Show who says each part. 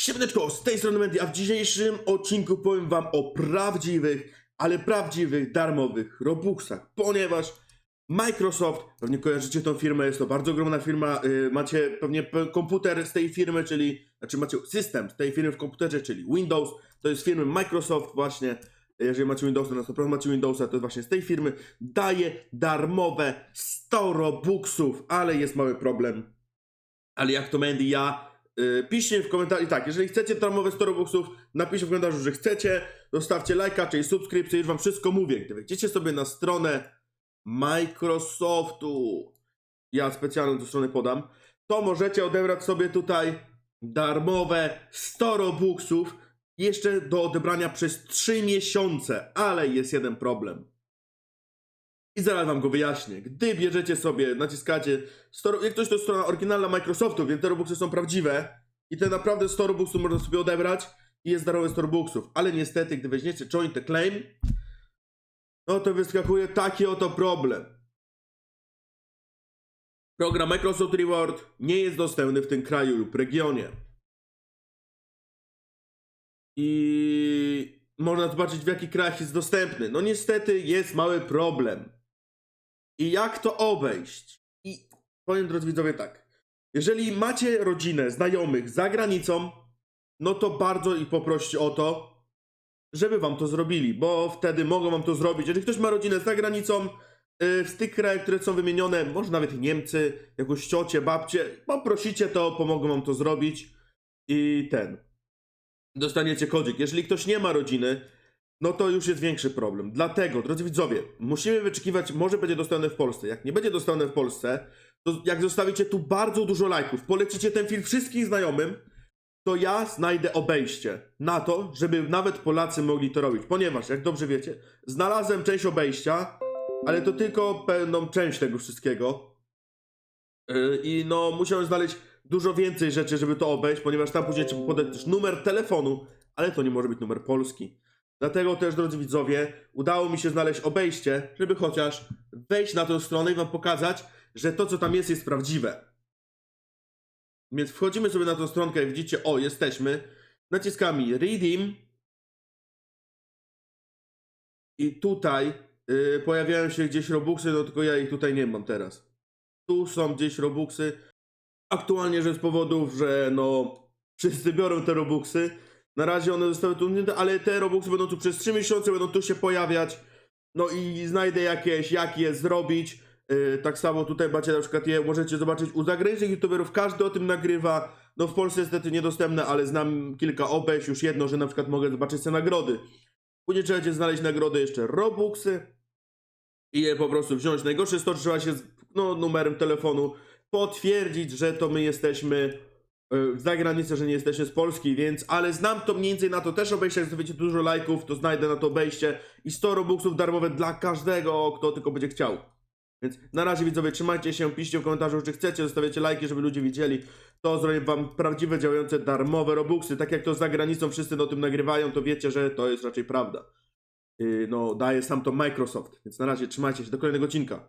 Speaker 1: Siemaneczko, z tej strony Mendy, a w dzisiejszym odcinku powiem wam o prawdziwych, ale prawdziwych, darmowych Robuxach, ponieważ Microsoft, pewnie kojarzycie tą firmę, jest to bardzo ogromna firma, yy, macie pewnie pe- komputer z tej firmy, czyli, znaczy macie system z tej firmy w komputerze, czyli Windows, to jest firmy Microsoft właśnie, jeżeli macie Windowsa, no to pewno macie Windowsa, to jest właśnie z tej firmy, daje darmowe 100 Robuxów, ale jest mały problem, ale jak to Mendy, ja piszcie w komentarzu, tak, jeżeli chcecie darmowe 100 Robuxów, napiszcie w komentarzu, że chcecie, zostawcie lajka, czyli subskrypcję, już wam wszystko mówię. Gdy wejdziecie sobie na stronę Microsoftu, ja specjalną tę stronę podam, to możecie odebrać sobie tutaj darmowe 100 Robuxów jeszcze do odebrania przez 3 miesiące, ale jest jeden problem. I zaraz wam go wyjaśnię. Gdy bierzecie sobie, naciskacie, 100, jak ktoś to jest strona oryginalna Microsoftu, więc te Robuxy są prawdziwe i te naprawdę 100 Robuxów można sobie odebrać i jest darmowe 100 Robuxów. Ale niestety, gdy weźmiecie Join the Claim, no to wyskakuje taki oto problem. Program Microsoft Reward nie jest dostępny w tym kraju lub regionie. I można zobaczyć w jakich krajach jest dostępny. No niestety jest mały problem. I jak to obejść? I powiem drodzy widzowie tak. Jeżeli macie rodzinę, znajomych za granicą, no to bardzo ich poproście o to, żeby wam to zrobili, bo wtedy mogą wam to zrobić. Jeżeli ktoś ma rodzinę za granicą, yy, z tych krajów, które są wymienione, może nawet Niemcy, jakąś ciocię, babcię, poprosicie to, pomogą wam to zrobić i ten. Dostaniecie kodzik. Jeżeli ktoś nie ma rodziny, no to już jest większy problem. Dlatego, drodzy widzowie, musimy wyczekiwać, może będzie dostępny w Polsce. Jak nie będzie dostępny w Polsce, to jak zostawicie tu bardzo dużo lajków, polecicie ten film wszystkim znajomym, to ja znajdę obejście na to, żeby nawet Polacy mogli to robić. Ponieważ, jak dobrze wiecie, znalazłem część obejścia, ale to tylko pewną część tego wszystkiego. Yy, I no, musiałem znaleźć dużo więcej rzeczy, żeby to obejść, ponieważ tam później trzeba podać też numer telefonu, ale to nie może być numer polski. Dlatego też, drodzy widzowie, udało mi się znaleźć obejście, żeby chociaż wejść na tę stronę i wam pokazać, że to, co tam jest, jest prawdziwe. Więc wchodzimy sobie na tą stronkę, jak widzicie, o, jesteśmy. Naciskamy Redeem. I tutaj yy, pojawiają się gdzieś Robuxy, no tylko ja ich tutaj nie mam teraz. Tu są gdzieś Robuxy. Aktualnie, że z powodów, że no wszyscy biorą te Robuxy. Na razie one zostały tu ale te Robuxy będą tu przez 3 miesiące, będą tu się pojawiać. No i znajdę jakieś, jak je zrobić. Yy, tak samo tutaj macie na przykład je, możecie zobaczyć u zagranicznych youtuberów, każdy o tym nagrywa. No w Polsce niestety niedostępne, ale znam kilka obejść, już jedno, że na przykład mogę zobaczyć te nagrody. Później trzeba znaleźć nagrody jeszcze Robuxy i je po prostu wziąć. Najgorsze jest to, że trzeba się z no, numerem telefonu potwierdzić, że to my jesteśmy za granicą, że nie jesteśmy z Polski, więc, ale znam to mniej więcej na to też obejście, jak zostawicie dużo lajków, to znajdę na to obejście i 100 Robuxów darmowe dla każdego, kto tylko będzie chciał. Więc na razie widzowie, trzymajcie się, piszcie w komentarzu, czy chcecie, zostawiacie lajki, żeby ludzie widzieli. To zrobię wam prawdziwe, działające, darmowe Robuxy. Tak jak to za granicą wszyscy o tym nagrywają, to wiecie, że to jest raczej prawda. Yy, no, daje sam to Microsoft. Więc na razie trzymajcie się, do kolejnego odcinka.